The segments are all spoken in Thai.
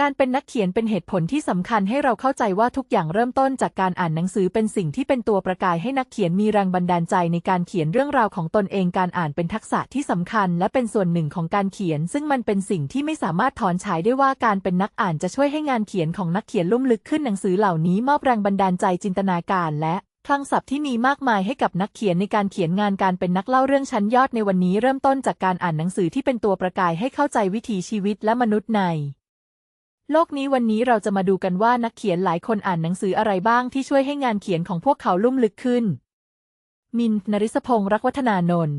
การเป็นนักเขียนเป็นเหตุผลที่สำคัญให้เราเข้าใจว่าทุกอย่างเริ่มต้นจากการอ่านหนังสือเป็นสิ่งที่เป็นตัวประกายให้นักเขียนมีแรงบันดาลใจในการเขียนเรื่องราวของตนเองการอ่านเป็นทักษะที่สำคัญ และเป็นส่วนหนึ่งของการเขียน ซึ่งมันเป็นสิ่งที่ไม่สามารถถอนฉายได้ว่าการเป็นนักอ่านจะช่วยให้งานเขียนของนักเขียนลุ่มลึกขึ้นหนังสือเหล่านี้มอบแรงบันดาลใจจินตนาการและคลังศัพท์ที่มีมากมายให้กับนักเขียนในการเขียนงานการเป็นนักเล่าเรื่องชั้นยอดในวันนี้เริ่มต้นจากการอ่านหนังสือที่เป็นตัวประกายให้เข้าใจวิถีชีวิตและมนุษย์ใน โลกนี้วันนี้เราจะมาดูกันว่านักเขียนหลายคนอ่านหนังสืออะไรบ้างที่ช่วยให้งานเขียนของพวกเขาลุ่มลึกขึ้น มินนริศพงษ์รักวัฒนานนท์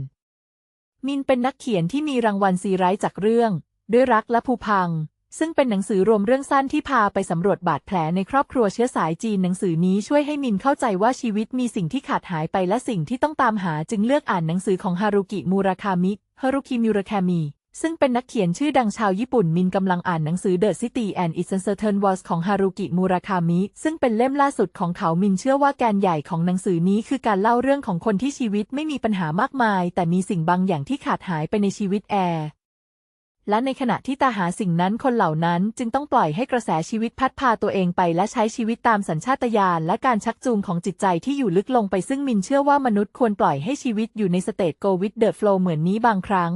มินเป็นนักเขียนที่มีรางวัลซีไรต์จากเรื่อง ด้วยรักและภูพัง ซึ่งเป็นหนังสือรวมเรื่องสั้นที่พาไปสำรวจบาดแผลในครอบครัวเชื้อสายจีนหนังสือนี้ช่วยให้มินเข้าใจว่าชีวิตมีสิ่งที่ขาดหายไปและสิ่งที่ต้องตามหาจึงเลือกอ่านหนังสือของฮารุกิมูราคามิฮารุกิมูราคามิ ซึ่งเป็นนักเขียนชื่อดังชาวญี่ปุ่นมินกำลังอ่านหนังสือ The City and Its Uncertain Walls ของฮารุกิมูราคามิ ซึ่งเป็นเล่มล่าสุดของเขามินเชื่อว่าแกนใหญ่ของหนังสือนี้คือการเล่าเรื่องของคนที่ชีวิตไม่มีปัญหามากมาย แต่มีสิ่งบางอย่างที่ขาดหายไปในชีวิตแอร์และในขณะที่ตาหาสิ่งนั้นคนเหล่านั้นจึงต้องปล่อยให้กระแสชีวิตพัดพาตัวเองไปและใช้ชีวิตตามสัญชาตญาณและการชักจูงของจิตใจที่อยู่ลึกลงไปซึ่งมินเชื่อว่ามนุษย์ควรปล่อยให้ชีวิตอยู่ในสเตต go with the flow เหมือนนี้บางครั้ง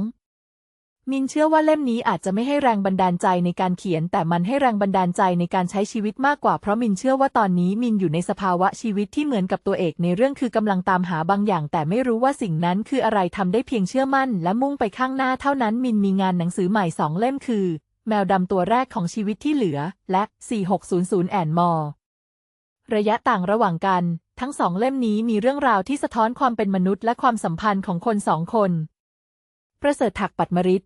มินเชื่อว่าเล่มนี้อาจจะไม่ให้แรงบันดาลใจในการเขียน แต่มันให้แรงบันดาลใจในการใช้ชีวิตมากกว่าเพราะมินเชื่อว่าตอนนี้มินอยู่ในสภาวะชีวิตที่เหมือนกับตัวเอกในเรื่องคือกำลังตามหาบางอย่าง แต่ไม่รู้ว่าสิ่งนั้นคืออะไรทำได้เพียงเชื่อมั่น และมุ่งไปข้างหน้าเท่านั้นมินมีงานหนังสือใหม่สองเล่มคือ แมวดำตัวแรกของชีวิตที่เหลือ และ 4600แอนมอระยะต่างระหว่างกัน ทั้งสองเล่มนี้มีเรื่องราวที่สะท้อนความเป็นมนุษย์และความสัมพันธ์ของคนสองคน ประเสริฐถักปัดมริต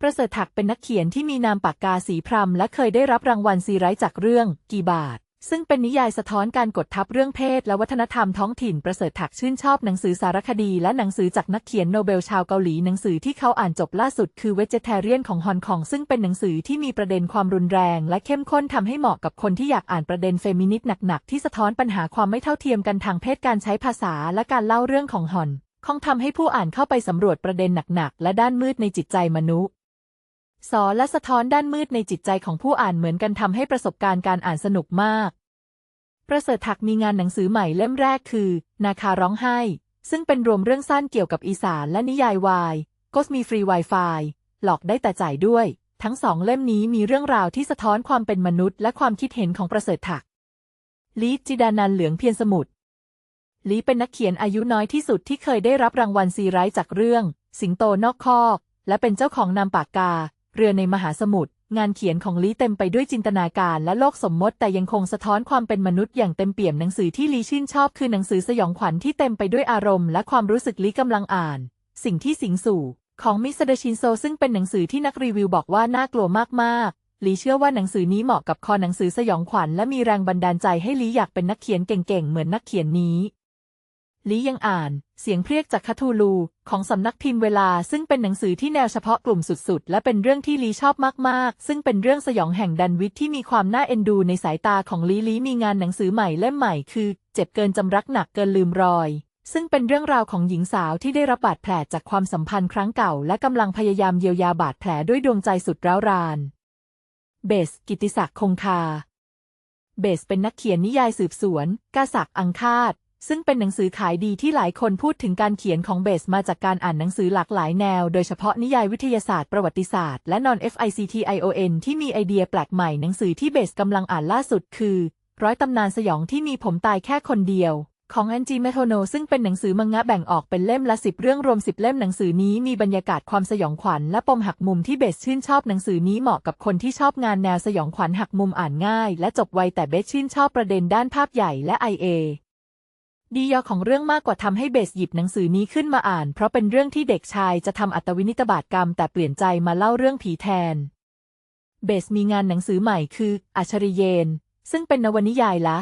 ประเสริฐถักเป็นนักเขียนที่มีนามปากกาสีพรำและเคยได้รับรางวัลซีไรต์จากเรื่องกี่บาทซึ่งเป็นนิยายสะท้อนการกดทับเรื่องเพศและวัฒนธรรมท้องถิ่นประเสริฐถักชื่นชอบหนังสือสารคดีและหนังสือจากนักเขียนโนเบลชาวเกาหลีหนังสือที่เขาอ่านจบล่าสุดคือ Vegetarian ของฮอนคอง ซึ่งเป็นหนังสือที่มีประเด็นความรุนแรง และเข้มข้นทำให้เหมาะกับคนที่อยากอ่านประเด็นเฟมินิสต์หนักๆที่สะท้อนปัญหาความไม่เท่าเทียมกันทางเพศการใช้ภาษาและการเล่าเรื่องของฮอนคองทำให้ผู้อ่านเข้าไปสำรวจประเด็นหนักๆและด้านมืดในจิตใจมนุษย์ สอนและสะท้อนด้านมืดในจิตใจของผู้อ่านเหมือนกันทำให้ประสบการณ์การอ่านสนุกมาก ประเสริฐถักมีงานหนังสือใหม่เล่มแรกคือ นาคาร้องไห้ ซึ่งเป็นรวมเรื่องสั้นเกี่ยวกับอีสานและนิยายวายก็มีฟรี Wi-Fi หลอกได้แต่จ่ายด้วย ทั้งสองเล่มนี้มีเรื่องราวที่สะท้อนความเป็นมนุษย์และความคิดเห็นของประเสริฐถักลีจิดานันเหลืองเพียรสมุทรลีเป็นนักเขียนอายุน้อยที่สุดที่เคยได้รับรางวัลซีไรต์จากเรื่อง สิงโตนอกคอก และเป็นเจ้าของนามปากกา เรือในมหาสมุทร งานเขียนของลีเต็มไปด้วยจินตนาการและโลกสมมติ แต่ยังคงสะท้อนความเป็นมนุษย์อย่างเต็มเปี่ยมหนังสือที่ลีชื่นชอบคือหนังสือสยองขวัญที่เต็มไปด้วยอารมณ์และความรู้สึกลีกำลังอ่าน สิ่งที่สิงสู่ ของมิสเดชินโซ ซึ่งเป็นหนังสือที่นักรีวิวบอกว่าน่ากลัวมากๆลีเชื่อว่าหนังสือนี้เหมาะกับคอหนังสือสยองขวัญและมีแรงบันดาลใจให้ลีอยากเป็นนักเขียนเก่งๆ เหมือนนักเขียนนี้ ลียังอ่าน เสียงเพรียกจากคาทูลูของสำนักพิมพ์เวลา ซึ่งเป็นหนังสือที่แนวเฉพาะกลุ่มสุดๆ และเป็นเรื่องที่ลีชอบมากๆ ซึ่งเป็นเรื่องสยองแห่งดันวิทที่มีความน่าเอ็นดูในสายตาของลีลีมีงานหนังสือใหม่เล่มใหม่คือ เจ็บเกินจำรักหนักเกินลืมรอย ซึ่งเป็นเรื่องราวของหญิงสาวที่ได้รับบาดแผลจากความสัมพันธ์ครั้งเก่า และกำลังพยายามเยียวยาบาดแผลด้วยดวงใจสุดร้าวราน เบส กิติศักดิ์คงคาเบสเป็นนักเขียนนิยายสืบสวน กาศักดิ์อังคาด ซึ่งเป็นหนังสือขายดีที่หลายคนพูดถึงการเขียนของเบสมาจากการอ่านหนังสือหลากหลายแนว โดยเฉพาะนิยายวิทยาศาสตร์ประวัติศาสตร์และนอน FICTION ที่มีไอเดียแปลกใหม่หนังสือที่เบสกำลังอ่านล่าสุดคือ ร้อยตำนานสยองที่มีผมตายแค่คนเดียว ของแอนจีเมโทโนซึ่งเป็นหนังสือมังงะแบ่งออกเป็นเล่มละสิบเรื่องรวมสิบเล่มหนังสือนี้มีบรรยากาศความสยองขวัญและปมหักมุมที่เบสชื่นชอบหนังสือนี้เหมาะกับคนที่ชอบงานแนวสยองขวัญหักมุมอ่านง่าย และจบไวแต่เบสชื่นชอบประเด็นด้านภาพใหญ่และ IA ดียอของเรื่องมากกว่าทำให้เบสหยิบหนังสือนี้ขึ้นมาอ่าน เพราะเป็นเรื่องที่เด็กชายจะทำอัตวินิตบาตกรรม แต่เปลี่ยนใจมาเล่าเรื่องผีแทน เบสมีงานหนังสือใหม่คืออัชริเยน ซึ่งเป็นนวนิยายละ